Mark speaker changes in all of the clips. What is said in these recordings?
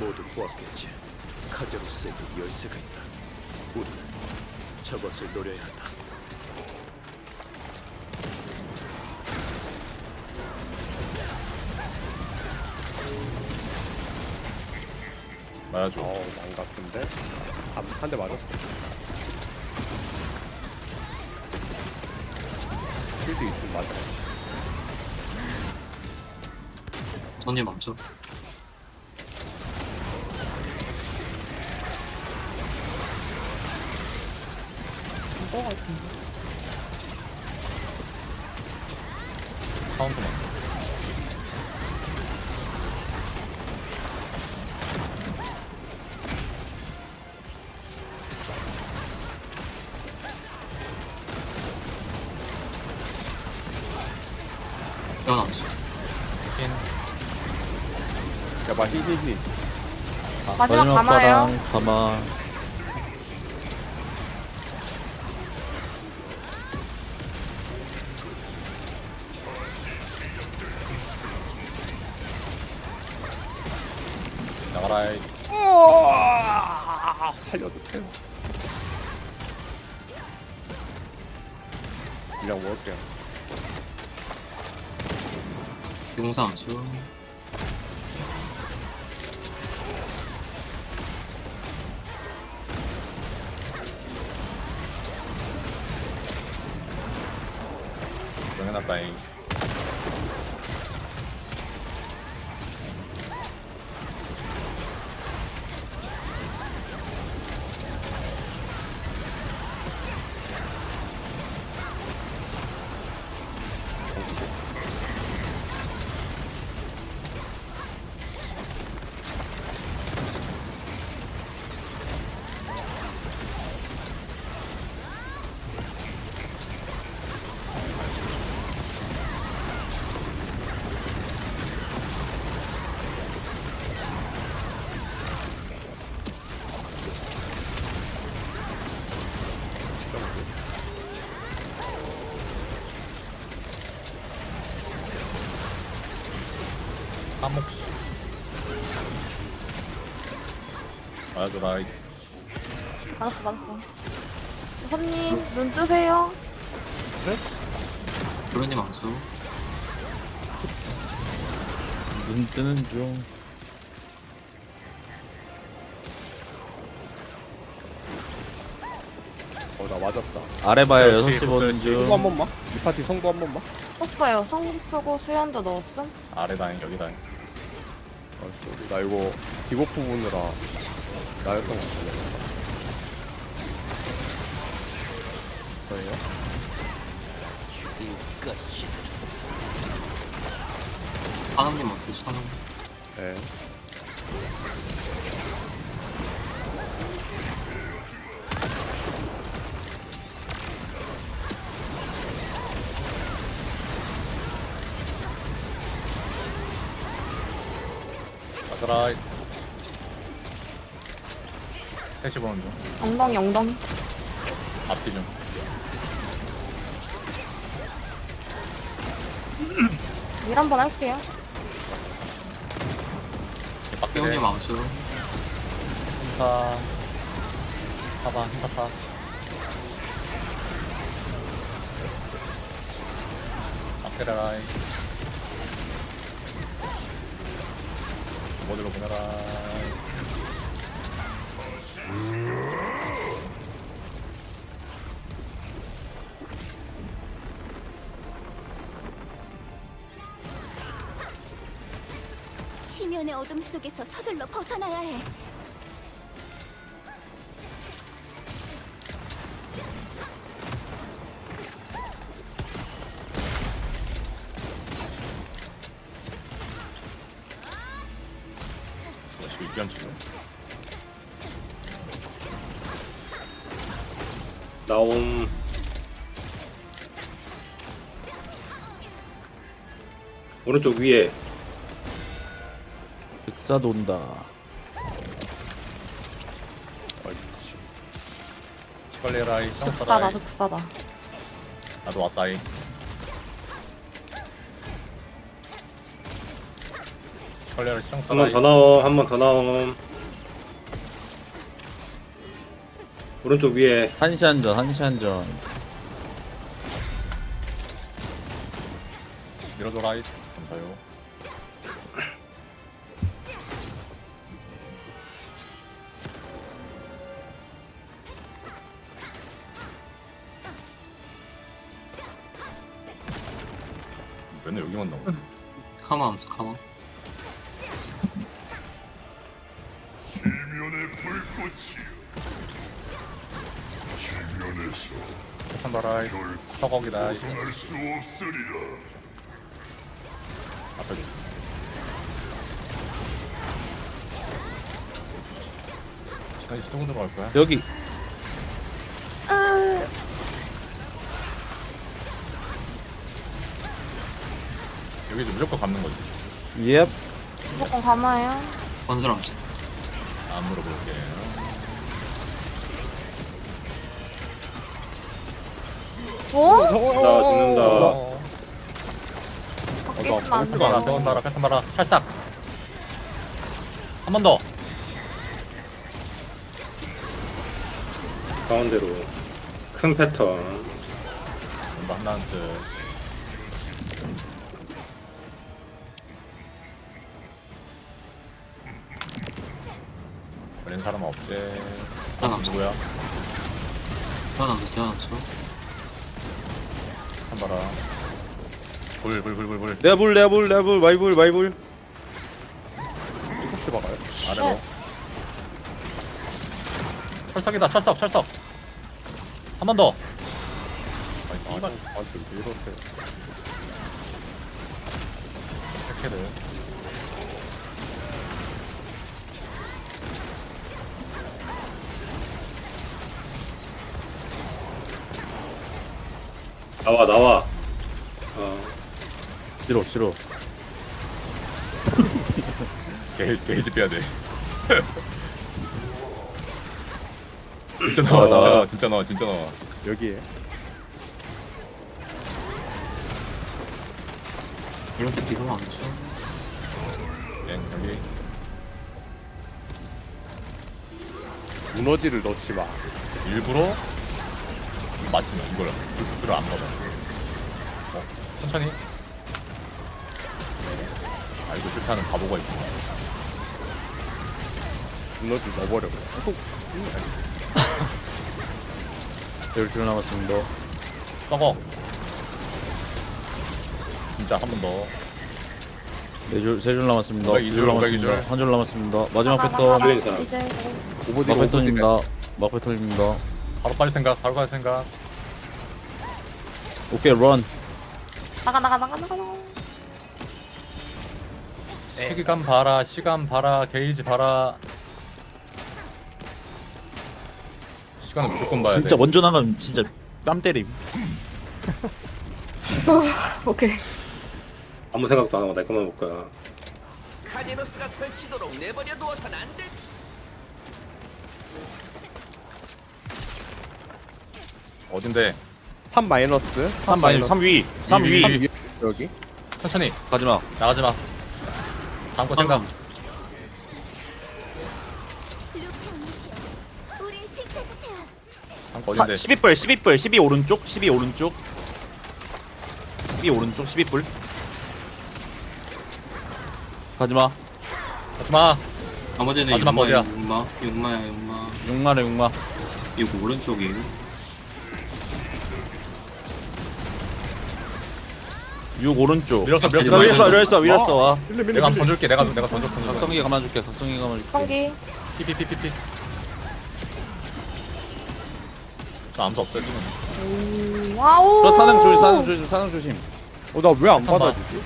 Speaker 1: 모두 보았겠지. 카제로스에게 열쇠가 있다. 우리는 저것을 노려야 한다.
Speaker 2: 맞아줘.
Speaker 3: 어우 망각인데 한 대 맞았어 필드 있으면 맞아
Speaker 4: 손님 멈춰.
Speaker 5: 이거 같은데.
Speaker 2: 카운터만.
Speaker 4: 태어남수.
Speaker 2: 흰.
Speaker 3: 야봐 히히히
Speaker 5: 마지막 감아요.
Speaker 6: 가마
Speaker 2: 나가라. 이.
Speaker 3: 우와 살려도 돼요 그냥 먹을게요
Speaker 4: 기공사함수.
Speaker 2: 명해놨다잉. 맞아줘라. 이.
Speaker 5: 알았어, 알았어. 손님, 눈 뜨세요.
Speaker 4: 도련님 암수.
Speaker 6: 눈 뜨는 중
Speaker 3: 어 나 맞았다
Speaker 6: 아래 봐요
Speaker 2: 그렇지,
Speaker 6: 6시 보는
Speaker 2: 그렇지.
Speaker 3: 성부
Speaker 6: 한중
Speaker 3: 번만 이 파티 성부 한 번만
Speaker 5: 썼어요. 성 쓰고 수연도 넣었음.
Speaker 2: 아래다잉, 여기다잉.
Speaker 3: 아, 쏘리. 나 이거 디버프 보느라 나였던 것 같은데 저예요?
Speaker 4: 하나님 어떻게 사는
Speaker 3: 네
Speaker 2: 맞아라. 이. 셋이 보는 중.
Speaker 5: 엉덩이, 엉덩이.
Speaker 2: 앞뒤 중.
Speaker 5: 일한번 할게요.
Speaker 2: 빡대.
Speaker 4: 태훈님 암수.
Speaker 2: 힘타. 타봐, 힘타 타. 앞에라. 이. 모두로 보내라.
Speaker 7: 어둠 속에서 서둘러 벗어나야 해.
Speaker 2: 다시 위기한 지금.
Speaker 1: 나옴. 오른쪽 위에
Speaker 6: 흑사 돈다.
Speaker 3: 아이씨
Speaker 5: 죽사다,
Speaker 2: 쌍사라이.
Speaker 5: 죽사다.
Speaker 2: 나도 왔다이. 시정
Speaker 8: 한번
Speaker 2: 써라
Speaker 8: 더 나옴 한 번 더 나옴. 오른쪽 위에.
Speaker 6: 한시 한전 한시 한전.
Speaker 2: 밀어줘 라이. 감사요 맨날 여기만 나오네
Speaker 4: 카마 암수 카마
Speaker 2: 패턴 봐라 서걱이다 앞에 시간이 쓰고 들어갈 거야?
Speaker 6: 여기
Speaker 2: 여기 이제 무조건 감는 거지.
Speaker 6: 예
Speaker 5: 무조건 가나요?
Speaker 4: 건설 암수.
Speaker 2: 안 물어볼게
Speaker 5: 오?
Speaker 8: 나 죽는다.
Speaker 2: 어,
Speaker 5: 밖에 있으면 안 돼.
Speaker 2: 패턴 봐라 패턴 봐라 살짝. 한 번 더.
Speaker 8: 가운데로. 큰 패턴.
Speaker 2: 뜻 없지
Speaker 4: 하나 암수
Speaker 2: 누구야?
Speaker 4: 대한 암수 대한 암수
Speaker 2: 한 봐라. 불 불 불 불 불.
Speaker 6: 내가 불 내가 불 내가 불 마이 불 마이 불.
Speaker 3: 혹시 막아요?
Speaker 2: 아래로. 철석이다 철석 철석. 한 번 더. 아니 이발
Speaker 3: 아 지금 이렇게.
Speaker 2: 이렇게를
Speaker 8: 나와 나와. 어.
Speaker 6: 싫어 싫어.
Speaker 2: 게, 게이지 빼야 돼. 진짜 나와
Speaker 6: 아,
Speaker 2: 진짜
Speaker 6: 나-
Speaker 2: 나와. 진짜 나와 진짜 나와.
Speaker 3: 여기에.
Speaker 4: 이렇게 뒤로 암수
Speaker 2: 예, 여기.
Speaker 3: 무너지를 넣지 마.
Speaker 2: 일부러 맞지마 이걸 불을 안 받아 어, 천천히. 아 이거 실패하는 바보가 있구나.
Speaker 3: 무너지 넣어버려 또
Speaker 6: 열줄 남았습니다.
Speaker 2: 썩어. 진짜 한 번 더.
Speaker 6: 네 줄 세 줄 남았습니다.
Speaker 2: 오백 이줄,
Speaker 6: 두 줄
Speaker 2: 오백
Speaker 6: 남았습니다.
Speaker 2: 이줄.
Speaker 6: 한 줄 남았습니다. 마지막 패턴
Speaker 5: 나가,
Speaker 8: 그러니까.
Speaker 5: 나가. 이제.
Speaker 3: 오버디가
Speaker 6: 막 패턴입니다. 막 패턴입니다.
Speaker 2: 바로 빨리 생각 바로 갈 생각
Speaker 6: 오케이 런
Speaker 5: 나가 나가 나가 나가 나가.
Speaker 2: 시간 봐라 시간 봐라 게이지 봐라 시간은 무조건 봐야
Speaker 6: 진짜
Speaker 2: 돼
Speaker 6: 먼저 나가면 진짜 뺨 때림
Speaker 5: 오케이.
Speaker 8: 아무 생각도 안 하고 내 것만 볼 거야
Speaker 1: 카디노스가 설치도록 내버려 두어선 안 돼.
Speaker 2: 어딘데
Speaker 3: 3 마이너스.
Speaker 6: 3 마이너스. 3 위! 3
Speaker 2: 위.
Speaker 3: 여기.
Speaker 2: 천천히.
Speaker 6: 가지마.
Speaker 2: 나가지 마. 다음 거 생각.
Speaker 7: 루페오니시여, 우리 지켜주세요.
Speaker 2: 다음 거 어딘데?
Speaker 6: 12불 12불 12 오른쪽 12 오른쪽. 12 오른쪽 12불 가지마.
Speaker 2: 가지 마.
Speaker 4: 나머지는
Speaker 2: 마지막
Speaker 4: 육마야
Speaker 2: 거리야.
Speaker 4: 육마. 육마야 육마.
Speaker 6: 6마래 6마.
Speaker 4: 이거 오른쪽이에요
Speaker 6: 6 오른쪽.
Speaker 2: 밀었어 밀었어
Speaker 6: 나
Speaker 2: 밀었어.
Speaker 6: 위렸어 위렸어. 와
Speaker 3: 밀리 밀리
Speaker 2: 내가 한번 던질게. 내가 내가 던져 던져.
Speaker 6: 각성기 감아줄게 각성기 감아줄게.
Speaker 5: 성기.
Speaker 2: 피피피피피. 저 암수 없어요 지금.
Speaker 5: 와우.
Speaker 6: 저 사능 조심 사능 조심 사능 조심.
Speaker 3: 어나 왜 안
Speaker 2: 잠깐만.
Speaker 3: 받아주지?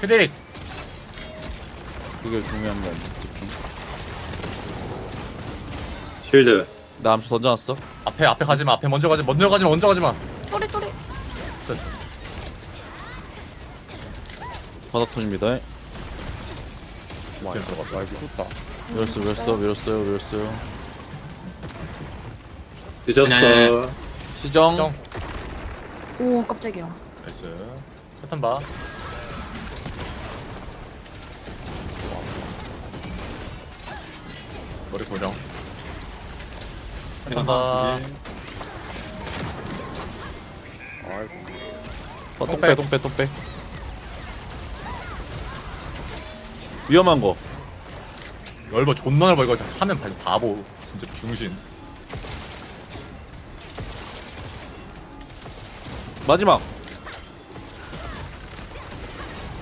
Speaker 2: 트릭.
Speaker 6: 그게 중요한 건 집중.
Speaker 8: 쉴드.
Speaker 6: 나 암수 던져놨어.
Speaker 2: 앞에 앞에 가지마 앞에 먼저 가지 먼저 가지마 먼저 가지마.
Speaker 5: 소리 소리.
Speaker 2: 있어 있어
Speaker 6: 바닥
Speaker 3: 와
Speaker 2: 지금 들어갔다.
Speaker 3: 와 이거 좋다.
Speaker 6: 밀었어 밀었어 밀었어요 밀었어요.
Speaker 8: 늦었어.
Speaker 4: 네.
Speaker 6: 시정.
Speaker 2: 시정.
Speaker 5: 오 깜짝이야.
Speaker 2: 나이스. 패턴 봐. 머리 고정.
Speaker 4: 내가
Speaker 2: 한다.
Speaker 3: 아이고
Speaker 6: 어, 똥빼 똥 빼 똥 빼 위험한 거
Speaker 2: 넓어 존나 넓어 이거 하면 바- 바보. 진짜 중신.
Speaker 6: 마지막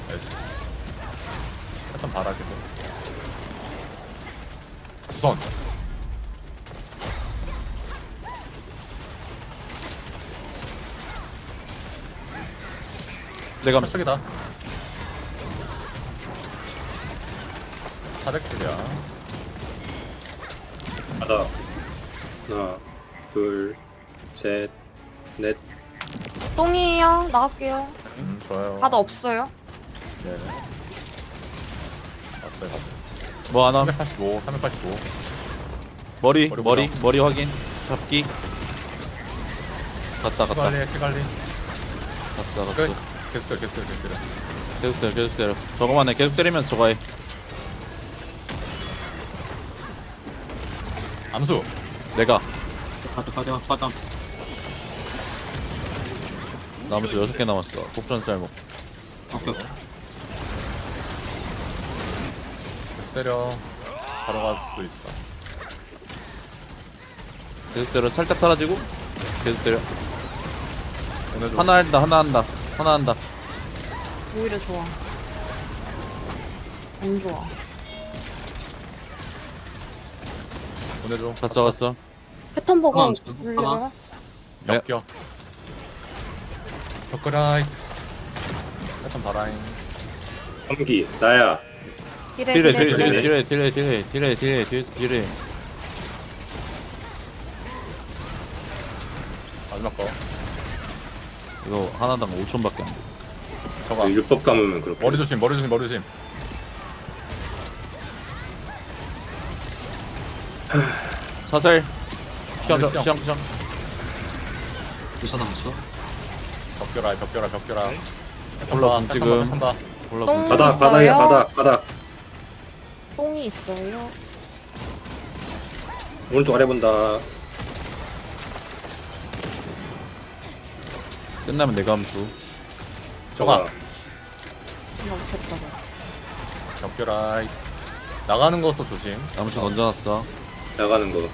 Speaker 2: 나이스. 약간 봐라 계속. 우선
Speaker 6: 내가
Speaker 2: 철석이다. 400줄이야.
Speaker 8: 가다. 하나, 둘, 셋, 넷.
Speaker 5: 똥이에요. 나갈게요.
Speaker 2: 음, 좋아요.
Speaker 5: 가도 없어요.
Speaker 2: 네네. 왔어요.
Speaker 6: 뭐 하나
Speaker 2: 385, 385.
Speaker 6: 머리
Speaker 2: 머리
Speaker 6: 머리
Speaker 2: 보자.
Speaker 6: 머리 확인 잡기 갔다 갔다
Speaker 2: 피관리, 피관리.
Speaker 6: 갔어
Speaker 2: 끝.
Speaker 6: 갔어
Speaker 2: 계속 때려, 계속 때려, 계속 때려.
Speaker 6: 계속 때려 계속 때려 저거만 해 계속 때리면서 저거 해
Speaker 2: 암수.
Speaker 6: 내가
Speaker 4: 가자 가자 가자
Speaker 6: 나무수 6개 남았어 독전 쌀목
Speaker 4: 오케이 오케이
Speaker 2: 계속 때려. 바로 갈 수도 있어.
Speaker 6: 계속 때려 살짝 사라지고 계속 때려
Speaker 2: 보내줘.
Speaker 6: 하나 한다 하나 한다 하나 한다
Speaker 5: 오히려 좋아. 안 좋아.
Speaker 2: 보내줘.
Speaker 6: 갔어 갔어
Speaker 5: 패턴 보고
Speaker 4: 하나,
Speaker 5: 물려요.
Speaker 6: 네.
Speaker 2: 엮여. 벽그라이. 약간 바라인.
Speaker 8: 감기, 나야.
Speaker 5: 딜에
Speaker 6: 딜해
Speaker 5: 딜에
Speaker 6: 딜해
Speaker 5: 딜에.
Speaker 6: 딜해 딜해 딜해 딜해 딜해 뒤에서 딜해
Speaker 2: 마지막 거.
Speaker 6: 이거 하나당 5천밖에 안 돼
Speaker 2: 저거.
Speaker 8: 율법 감으면 그렇게.
Speaker 2: 머리 조심, 머리 조심, 머리 조심.
Speaker 6: 사슬 시장
Speaker 2: 시장.
Speaker 6: 시장 시장
Speaker 4: 부사 남았어
Speaker 2: 벽겨라, 벽겨라, 벽겨라.
Speaker 6: 올라, 지금.
Speaker 2: 한다.
Speaker 6: 올라
Speaker 5: 똥.
Speaker 8: 바닥,
Speaker 5: 있어요?
Speaker 8: 바닥이야, 바닥, 바닥.
Speaker 5: 똥이 있어요.
Speaker 8: 오른쪽 아래 본다.
Speaker 6: 끝나면 내가 함수
Speaker 2: 저가.
Speaker 5: 나 못했다.
Speaker 2: 벽겨라. 나가는 것도 조심.
Speaker 6: 함수 던져놨어
Speaker 8: 나가는 거.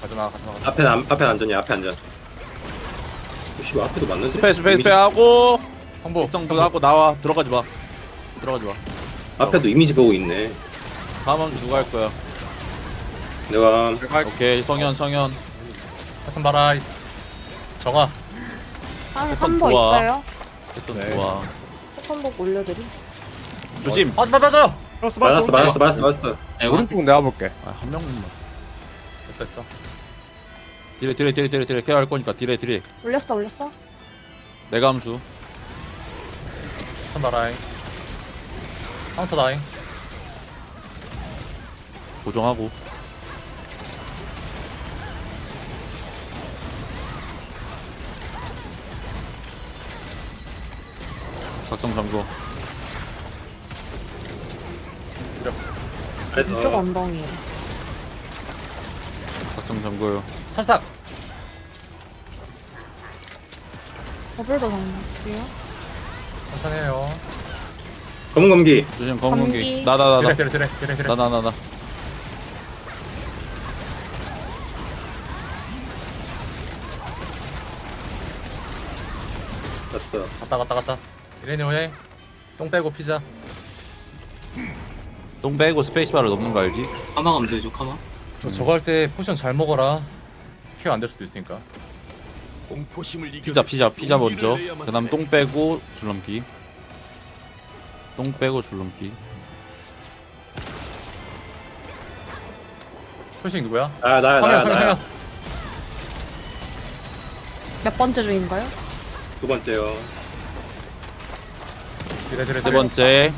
Speaker 2: 가지마, 가지마, 가지마.
Speaker 8: 앞에, 안, 앞에 안전이 앞에 안전. 혹시 뭐 앞에도 맞는데?
Speaker 6: 스페 스페 스페
Speaker 8: 이미지-
Speaker 6: 하고
Speaker 2: 성부.
Speaker 6: 성도 하고 나와 들어가지 마 들어가지 마
Speaker 8: 앞에도 이미지 보고 있네.
Speaker 6: 다음 함수 누가 할 거야
Speaker 8: 내가
Speaker 6: 오케이 성현 성현
Speaker 2: 패턴 바라이. 정아.
Speaker 5: 한
Speaker 6: 패턴
Speaker 5: 3보
Speaker 6: 좋아.
Speaker 5: 있어요.
Speaker 6: 했던
Speaker 2: 네.
Speaker 6: 좋아
Speaker 5: 패턴 보고 올려드림.
Speaker 6: 조심
Speaker 2: 빠져, 빠
Speaker 3: 맞았어
Speaker 8: 맞았어, 맞았어, 맞았어, 맞았어.
Speaker 4: 에고
Speaker 3: 오른쪽 내가 볼게
Speaker 6: 아, 한 명만
Speaker 2: 됐어, 됐어.
Speaker 6: 딜해 딜해 딜해 딜해 딜해 케어 할 거니까 딜해 딜해
Speaker 5: 올렸어 올렸어.
Speaker 6: 내가 함수
Speaker 2: 패턴 바라이. 카운터 다잉.
Speaker 6: 고정하고 각성 잠궈
Speaker 5: 이쪽
Speaker 8: 그래서
Speaker 5: 엉덩이.
Speaker 6: 각성 잠궈요
Speaker 2: 살짝.
Speaker 5: 더블도 당길게요.
Speaker 2: 천천히 해요.
Speaker 8: 검은 검기.
Speaker 6: 조심 검은 공기
Speaker 5: 감기.
Speaker 6: 나나
Speaker 2: 그래,
Speaker 6: 나나
Speaker 2: 그래, 그래, 그래, 그래.
Speaker 6: 나나 나 나
Speaker 8: 됐어.
Speaker 2: 갔다, 갔다, 갔다. 이래니 오해. 똥 빼고 피자.
Speaker 6: 똥 빼고 스페이스바를 넘는 거 알지?
Speaker 4: 카마 가면 되죠 카마
Speaker 2: 저 저거 할 때 포션 잘 먹어라. 케어 안 될 수도 있으니까.
Speaker 1: 공포심을 이겨.
Speaker 6: 피자 피자 피자 먼저 그 다음 똥 빼고 줄넘기 똥 빼고 줄넘기
Speaker 2: 표식 누구야?
Speaker 8: 아, 나야, 나야,
Speaker 2: 성현, 성현,
Speaker 8: 나야.
Speaker 2: 성현.
Speaker 5: 몇 번째 주인가요?
Speaker 8: 두 번째요.
Speaker 2: 그래, 그래,
Speaker 6: 네 번째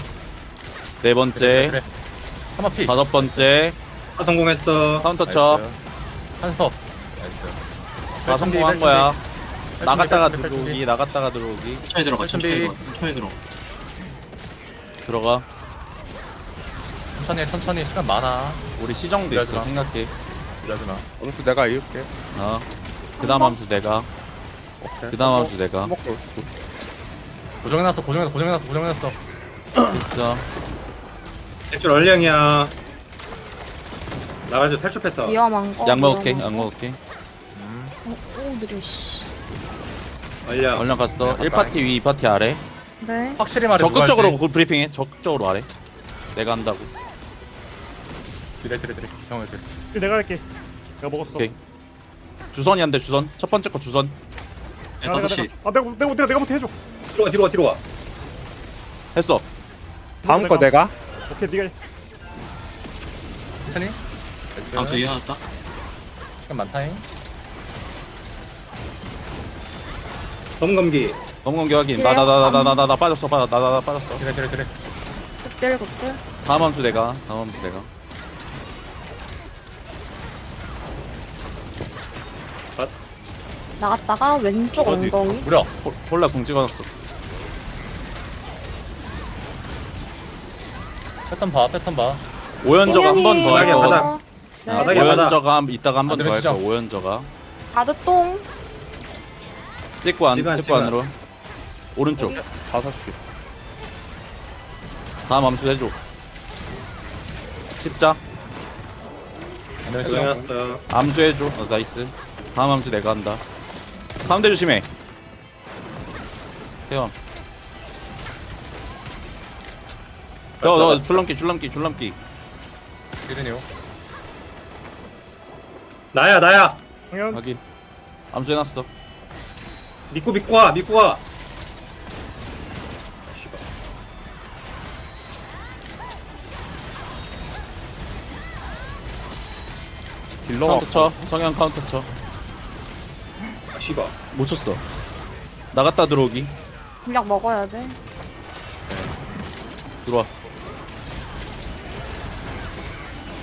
Speaker 6: 네 번째.
Speaker 2: 그래. 한번 피.
Speaker 6: 다섯 번째.
Speaker 8: 아, 성공했어.
Speaker 6: 카운터 쳐.
Speaker 2: 한 스톱. 나이스.
Speaker 6: 다 성공한 거야.
Speaker 2: 뺄
Speaker 6: 나갔다가
Speaker 2: 준비.
Speaker 6: 들어오기 나갔다가 들어오기.
Speaker 4: 천천히 들어가 천천히
Speaker 2: 준비.
Speaker 4: 들어가 천천히 들어가.
Speaker 2: 천천히 시간 많아.
Speaker 6: 우리 시정도 있어
Speaker 2: 마.
Speaker 6: 생각해.
Speaker 2: 이러지 마.
Speaker 3: 암수 내가 이을게.
Speaker 6: 어 그 다음 함수 내가.
Speaker 3: 오케이.
Speaker 6: 그 다음 함수 내가.
Speaker 3: 먹고.
Speaker 2: 고정해놨어 고정해놨어 고정해놨어 고정해놨어.
Speaker 6: 됐어
Speaker 8: 탈출 얼령이야. 나가줘 탈출 패턴.
Speaker 5: 위험한 거.
Speaker 6: 약 먹을게
Speaker 5: 위험한
Speaker 6: 약
Speaker 5: 거.
Speaker 6: 먹을게
Speaker 5: 어, 오 느려 씨.
Speaker 8: 얼령.
Speaker 6: 얼른 갔어
Speaker 2: 네,
Speaker 6: 1파티 위 2파티 아래
Speaker 5: 네.
Speaker 2: 확실히 말해
Speaker 6: 적극적으로 그 브리핑해 적극적으로 아래 내가 한다고
Speaker 2: 디레 디레 디레 형을 디레
Speaker 9: 내가 할게. 내가 먹었어.
Speaker 6: 오케이 주선이 한대 주선 첫 번째 거 주선
Speaker 4: 네,
Speaker 9: 내가, 내가,
Speaker 4: 5시.
Speaker 9: 내가. 아 내가 내가 내가 내가부터 해줘.
Speaker 8: 뒤로 가, 뒤로 가, 뒤로 가.
Speaker 6: 했어
Speaker 3: 다음 거 내가
Speaker 9: 오케이 네가 해.
Speaker 2: 천천히
Speaker 4: 다음 주
Speaker 2: 나이스
Speaker 4: 이해했다.
Speaker 2: 시간 많다잉
Speaker 8: 검검기.
Speaker 6: 넘공기 확인
Speaker 5: 그래요?
Speaker 6: 나나 나 나 나 나 빠졌어 빠- 나 나 나 빠졌어
Speaker 2: 디레 디레 디레
Speaker 5: 극딜 극딜.
Speaker 6: 다음 함수 내가 다음 함수 내가
Speaker 5: 나갔다가 왼쪽
Speaker 2: 어디
Speaker 5: 엉덩이.
Speaker 2: 무려
Speaker 6: 폴- 폴라 궁 찍어놨어
Speaker 2: 패턴 봐 패턴 봐.
Speaker 6: 오연저가 한 번 더 할
Speaker 8: 바닥에,
Speaker 6: 거
Speaker 8: 바닥.
Speaker 5: 네.
Speaker 8: 바닥에 바닥.
Speaker 6: 오연저가 한- 이따가 한번더할거 오연저가.
Speaker 5: 가드 똥.
Speaker 6: 찍고 안
Speaker 8: 시간,
Speaker 6: 찍고
Speaker 8: 시간.
Speaker 6: 안으로. 오른쪽.
Speaker 3: 다섯 시
Speaker 6: 다음 함수 해줘. 십자.
Speaker 8: 얼령이었어.
Speaker 6: 암수 해줘. 어, 나이스. 다음 함수 내가 한다. 가운데 조심해. 태연 너 너 줄넘기 줄넘기 줄넘기
Speaker 2: 디레니오
Speaker 8: 나야, 나야.
Speaker 9: 당연.
Speaker 6: 확인 암수 해놨어
Speaker 8: 믿고 믿고 와, 믿고 와. 씨발.
Speaker 3: 딜러가
Speaker 6: 카운터 쳐 성형 카운터 쳐못
Speaker 8: 아, 씨발.
Speaker 6: 쳤어 나갔다 들어오기
Speaker 5: 약 먹어야 돼.
Speaker 6: 들어와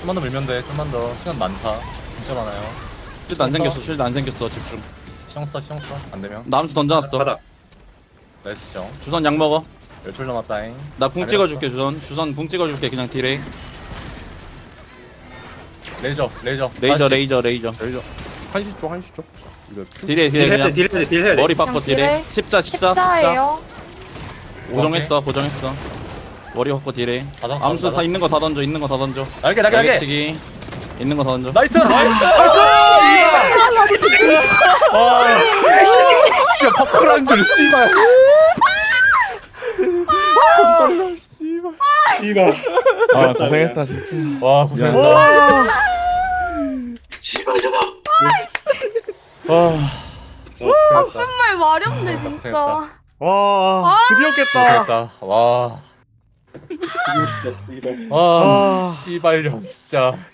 Speaker 2: 좀만 더 밀면 돼. 좀만 더. 시간 많다. 진짜 많아요.
Speaker 6: 쉴드 안 생겼어. 쉴드 안 생겼어. 집중.
Speaker 2: 시정 써 시정 써 안 되면.
Speaker 6: 나 암수 던져놨어.
Speaker 8: 바닥.
Speaker 2: 나이스 시정
Speaker 6: 주선 약 먹어.
Speaker 2: 열줄 남았다잉.
Speaker 6: 나 궁. 찍어줄게 주선. 주선 궁 찍어줄게 그냥 딜해
Speaker 2: 레이저 레이저.
Speaker 6: 레이저. 레이저 레이저.
Speaker 3: 레이저. 한시 쪽 한시 쪽 이거
Speaker 6: 딜해 딜해
Speaker 8: 딜 해야 돼,
Speaker 6: 그냥
Speaker 8: 딜 해야 돼, 딜 해야 돼.
Speaker 6: 머리 박고
Speaker 5: 그냥
Speaker 6: 딜해. 십자 십자 십자.
Speaker 5: 십자예요.
Speaker 6: 고정했어 고정했어 머리 박고 딜해. 암수 다. 있는 거 다 던져 있는 거 다 던져.
Speaker 2: 날개 날개 날개!
Speaker 6: 날개치기. 있는 거 다 던져.
Speaker 2: 나이스! 나이스! 진짜 퍼플한 줄 씨발.
Speaker 8: 씨발.
Speaker 3: 아 고생했다 진짜.
Speaker 2: 와 고생했다.
Speaker 8: 씨발려나.
Speaker 2: 고생했다
Speaker 5: 정말 마렵네
Speaker 2: 고생했다.
Speaker 5: 진짜.
Speaker 9: 와 드디어 깼다.
Speaker 2: 고생했다. 와
Speaker 8: 죽이고 싶다, 씨발.
Speaker 2: 와, 씨발령 진짜